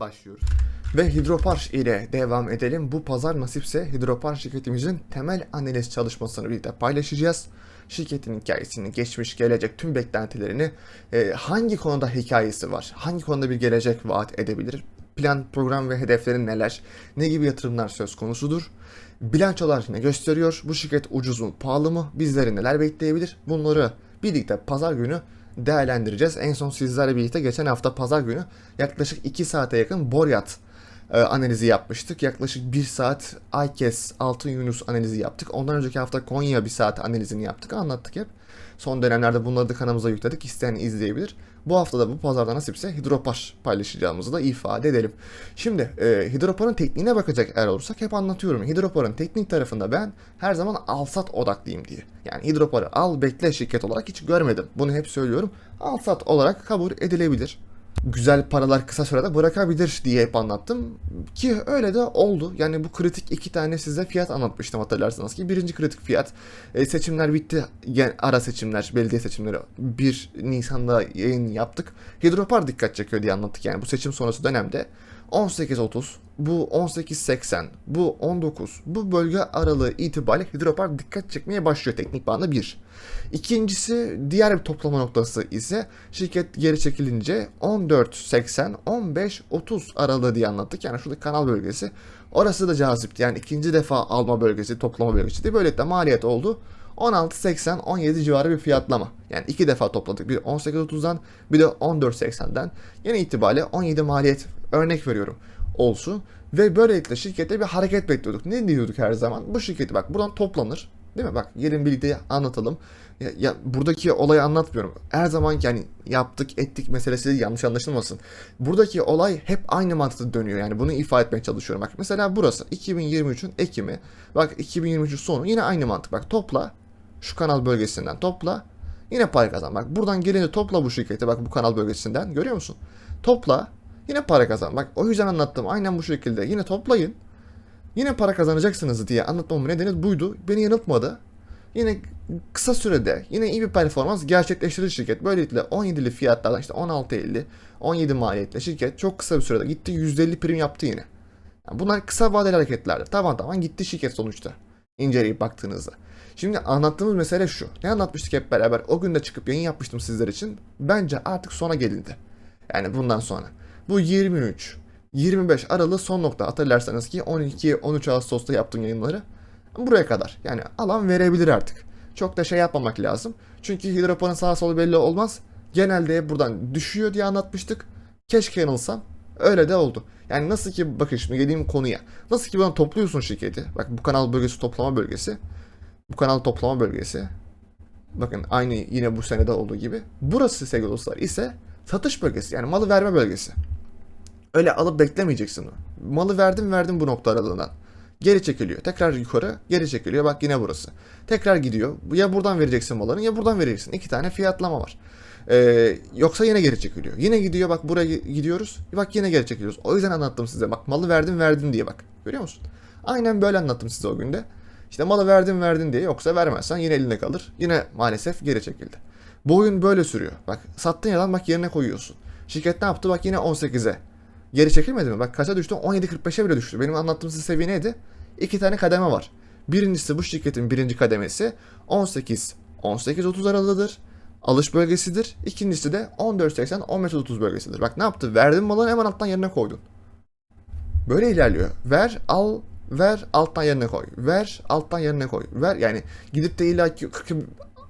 başlıyoruz. Ve Hidropar ile devam edelim. Bu pazar nasipse Hidropar şirketimizin temel analiz çalışmasını birlikte paylaşacağız. Şirketin hikayesini, geçmiş, gelecek tüm beklentilerini, e, hangi konuda hikayesi var, hangi konuda bir gelecek vaat edebilir, plan, program ve hedeflerin neler, ne gibi yatırımlar söz konusudur, bilançolar ne gösteriyor, bu şirket ucuz mu, pahalı mı, bizleri neler bekleyebilir, bunları birlikte pazar günü değerlendireceğiz. En son sizlerle birlikte geçen hafta pazar günü yaklaşık 2 saate yakın Boryat e, analizi yapmıştık. Yaklaşık 1 saat Aykes Altın Yunus analizi yaptık. Ondan önceki hafta Konya 1 saat analizini yaptık. Anlattık hep. Son dönemlerde bunları da kanalımıza yükledik. İsteyen izleyebilir. Bu hafta da bu pazarda nasipse hidropar paylaşacağımızı da ifade edelim. Şimdi e, hidroparın tekniğine bakacak eğer olursak hep anlatıyorum. Hidroparın teknik tarafında ben her zaman alsat odaklıyım diye. Yani hidroparı al bekle şirket olarak hiç görmedim. Bunu hep söylüyorum. Alsat olarak kabul edilebilir güzel paralar kısa sürede bırakabilir diye hep anlattım. Ki öyle de oldu. Yani bu kritik iki tane size fiyat anlatmıştım hatırlarsanız ki. Birinci kritik fiyat e, seçimler bitti. Yani ara seçimler, belediye seçimleri 1 Nisan'da yayın yaptık. Hidropar dikkat çekiyor diye anlattık yani bu seçim sonrası dönemde. 18.30, bu 18.80, bu 19, bu bölge aralığı itibariyle hidropar dikkat çekmeye başlıyor teknik bağında bir. İkincisi diğer bir toplama noktası ise şirket geri çekilince 14.80, 15.30 aralığı diye anlattık. Yani şurada kanal bölgesi. Orası da cazipti. Yani ikinci defa alma bölgesi, toplama bölgesi diye böylelikle maliyet oldu. 16.80 17 civarı bir fiyatlama. Yani iki defa topladık. Bir 18.30'dan bir de 14.80'den. Yine itibariyle 17 maliyet örnek veriyorum olsun. Ve böylelikle şirkette bir hareket bekliyorduk. Ne diyorduk her zaman? Bu şirketi bak buradan toplanır. Değil mi? Bak gelin birlikte anlatalım. Ya, ya buradaki olayı anlatmıyorum. Her zaman yani yaptık ettik meselesi yanlış anlaşılmasın. Buradaki olay hep aynı mantıkta dönüyor. Yani bunu ifade etmeye çalışıyorum. Bak mesela burası 2023'ün Ekim'i. Bak 2023'ün sonu yine aynı mantık. Bak topla şu kanal bölgesinden topla. Yine pay kazan. Bak buradan gelince topla bu şirketi. Bak bu kanal bölgesinden. Görüyor musun? Topla. Yine para kazan. Bak o yüzden anlattım. Aynen bu şekilde. Yine toplayın. Yine para kazanacaksınız diye anlatmamın nedeni buydu. Beni yanıltmadı. Yine kısa sürede yine iyi bir performans gerçekleştirir şirket. Böylelikle 17'li fiyatlardan işte 16.50, 17 maliyetle şirket çok kısa bir sürede gitti %50 prim yaptı yine. Yani bunlar kısa vadeli hareketlerdir. Taban taban gitti şirket sonuçta. İnceleyip baktığınızda. Şimdi anlattığımız mesele şu. Ne anlatmıştık hep beraber? O gün de çıkıp yayın yapmıştım sizler için. Bence artık sona gelindi. Yani bundan sonra. Bu 23, 25 Aralık son nokta. Hatırlarsanız ki 12-13 Ağustos'ta yaptığım yayınları. Buraya kadar. Yani alan verebilir artık. Çok da şey yapmamak lazım. Çünkü hidropanın sağ solu belli olmaz. Genelde buradan düşüyor diye anlatmıştık. Keşke yanılsam. Öyle de oldu. Yani nasıl ki bakın şimdi geleyim konuya. Nasıl ki buradan topluyorsun şirketi. Bak bu kanal bölgesi toplama bölgesi. Bu kanal toplama bölgesi. Bakın aynı yine bu senede olduğu gibi. Burası sevgili dostlar ise satış bölgesi. Yani malı verme bölgesi. Öyle alıp beklemeyeceksin. Malı verdim verdim bu nokta aralığından. Geri çekiliyor. Tekrar yukarı geri çekiliyor. Bak yine burası. Tekrar gidiyor. Ya buradan vereceksin malını ya buradan vereceksin. İki tane fiyatlama var. Ee, yoksa yine geri çekiliyor. Yine gidiyor bak buraya gidiyoruz. Bak yine geri çekiliyoruz. O yüzden anlattım size. Bak malı verdim verdim diye bak. Görüyor musun? Aynen böyle anlattım size o günde. İşte malı verdim verdin diye yoksa vermezsen yine elinde kalır. Yine maalesef geri çekildi. Bu oyun böyle sürüyor. Bak sattın yalan bak yerine koyuyorsun. Şirket ne yaptı? Bak yine 18'e. Geri çekilmedi mi? Bak kaça düştü? 17.45'e bile düştü. Benim anlattığım size seviye neydi? İki tane kademe var. Birincisi bu şirketin birinci kademesi 18 18.30 aralığıdır. Alış bölgesidir. İkincisi de 14.80 15.30 bölgesidir. Bak ne yaptı? Verdin malını hemen alttan yerine koydun. Böyle ilerliyor. Ver, al, ver, alttan yerine koy. Ver, alttan yerine koy. Ver yani gidip de illa ki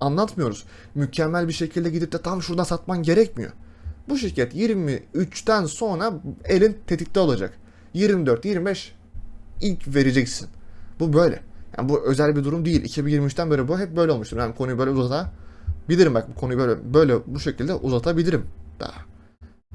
anlatmıyoruz. Mükemmel bir şekilde gidip de tam şuradan satman gerekmiyor. Bu şirket 23'ten sonra elin tetikte olacak. 24, 25 ilk vereceksin. Bu böyle. Yani bu özel bir durum değil. 2023'ten beri bu hep böyle olmuştur. Yani konuyu böyle uzatabilirim bak bu konuyu böyle böyle bu şekilde uzatabilirim daha.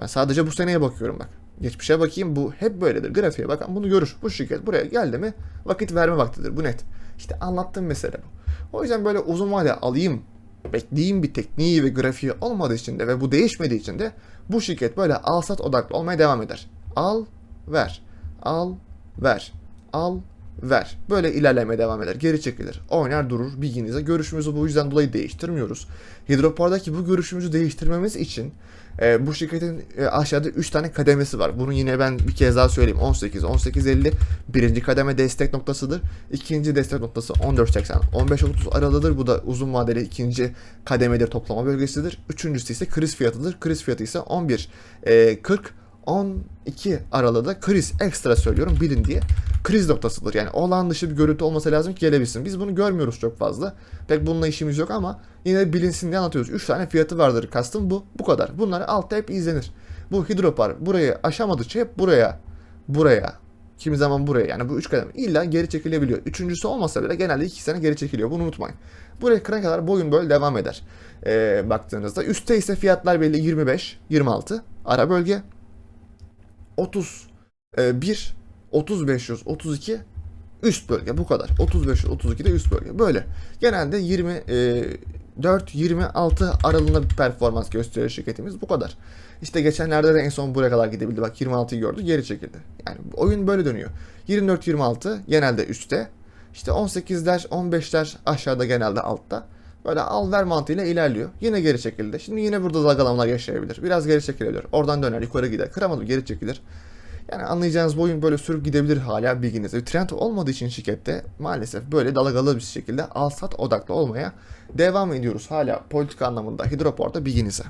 Ben sadece bu seneye bakıyorum bak. Geçmişe bakayım bu hep böyledir. Grafiğe bakan bunu görür. Bu şirket buraya geldi mi vakit verme vaktidir. Bu net. İşte anlattığım mesele bu. O yüzden böyle uzun vade alayım, bekleyeyim bir tekniği ve grafiği olmadığı için de ve bu değişmediği için de bu şirket böyle al sat odaklı olmaya devam eder. Al, ver. Al, ver. Al, ver. Böyle ilerlemeye devam eder. Geri çekilir. Oynar durur bilginize. Görüşümüzü bu yüzden dolayı değiştirmiyoruz. Hidropor'daki bu görüşümüzü değiştirmemiz için e, bu şirketin e, aşağıda 3 tane kademesi var. Bunu yine ben bir kez daha söyleyeyim. 18, 1850 birinci kademe destek noktasıdır. İkinci destek noktası 14.80, 15.30 aralığıdır. Bu da uzun vadeli ikinci kademedir toplama bölgesidir. Üçüncüsü ise kriz fiyatıdır. Kriz fiyatı ise 11, e, 40, 12 aralığı da kriz ekstra söylüyorum bilin diye kriz noktasıdır. Yani olağan dışı bir görüntü olması lazım ki gelebilsin. Biz bunu görmüyoruz çok fazla. Pek bununla işimiz yok ama yine bilinsin diye anlatıyoruz. 3 tane fiyatı vardır kastım bu. Bu kadar. Bunları altta hep izlenir. Bu hidropar burayı aşamadıkça hep buraya, buraya, kimi zaman buraya yani bu üç kademe illa geri çekilebiliyor. Üçüncüsü olmasa bile genelde iki sene geri çekiliyor. Bunu unutmayın. Buraya kırana kadar boyun böyle devam eder. Ee, baktığınızda. Üstte ise fiyatlar belli 25, 26 ara bölge. 30, 1, 3500, 32 üst bölge bu kadar. 35 32 de üst bölge. Böyle. Genelde 24 26 aralığında bir performans gösteriyor şirketimiz. Bu kadar. İşte geçenlerde de en son buraya kadar gidebildi. Bak 26'yı gördü, geri çekildi. Yani oyun böyle dönüyor. 24 26 genelde üstte. İşte 18'ler, 15'ler aşağıda genelde altta. Böyle al ver mantığıyla ilerliyor. Yine geri çekildi. Şimdi yine burada dalgalanmalar yaşayabilir. Biraz geri çekilebilir. Oradan döner, yukarı gider. Kıramadı geri çekilir. Yani anlayacağınız bu oyun böyle sürüp gidebilir hala bilginizde. Trend olmadığı için şirkette maalesef böyle dalgalı bir şekilde al sat odaklı olmaya devam ediyoruz hala politika anlamında hidroporta bilginize.